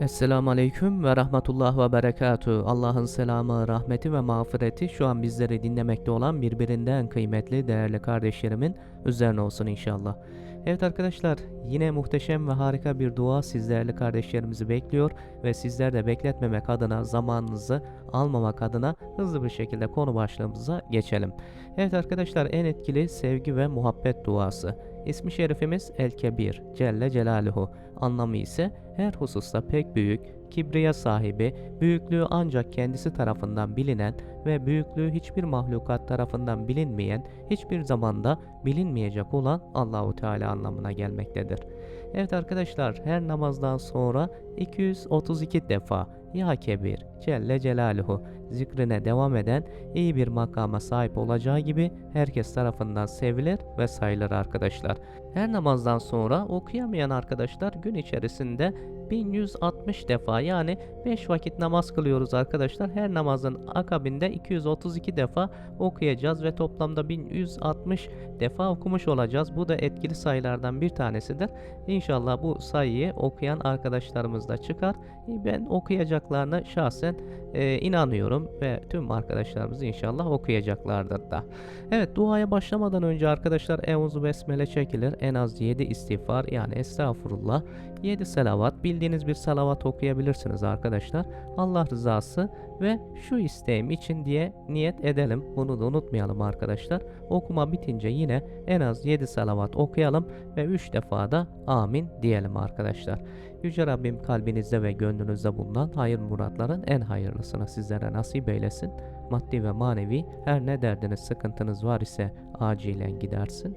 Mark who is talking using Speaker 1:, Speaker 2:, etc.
Speaker 1: Esselamu Aleyküm ve Rahmetullah ve Berekatü. Allah'ın selamı, rahmeti ve mağfireti şu an bizleri dinlemekte olan birbirinden kıymetli, değerli kardeşlerimin üzerine olsun inşallah. Evet arkadaşlar, yine muhteşem ve harika bir dua sizlerle kardeşlerimizi bekliyor ve sizler de bekletmemek adına, zamanınızı almamak adına hızlı bir şekilde konu başlığımıza geçelim. Evet arkadaşlar, en etkili sevgi ve muhabbet duası. İsmi şerifimiz El Kebir, Celle Celaluhu. Anlamı ise her hususta pek büyük, kibriya sahibi, büyüklüğü ancak kendisi tarafından bilinen ve büyüklüğü hiçbir mahlukat tarafından bilinmeyen, hiçbir zamanda bilinmeyecek olan Allahu Teala anlamına gelmektedir. Evet arkadaşlar, her namazdan sonra 232 defa Ya Kebir, Celle Celaluhu zikrine devam eden iyi bir makama sahip olacağı gibi herkes tarafından sevilir ve sayılır arkadaşlar. Her namazdan sonra okuyamayan arkadaşlar gün içerisinde 1160 defa yani 5 vakit namaz kılıyoruz arkadaşlar. Her namazın akabinde 232 defa okuyacağız ve toplamda 1160 defa okumuş olacağız. Bu da etkili sayılardan bir tanesidir. İnşallah bu sayıyı okuyan arkadaşlarımız da çıkar. Ben okuyacaklarına şahsen e, inanıyorum ve tüm arkadaşlarımız inşallah okuyacaklardır da. Evet duaya başlamadan önce arkadaşlar Euzu Besmele çekilir. En az 7 istiğfar yani estağfurullah 7 salavat bildiğiniz bir salavat okuyabilirsiniz arkadaşlar. Allah rızası ve şu isteğim için diye niyet edelim. Bunu da unutmayalım arkadaşlar. Okuma bitince yine en az 7 salavat okuyalım ve 3 defa da amin diyelim arkadaşlar. Yüce Rabbim kalbinizde ve gönlünüzde bulunan hayır muratların en hayırlısını sizlere nasip eylesin. Maddi ve manevi her ne derdiniz sıkıntınız var ise acilen gidersin.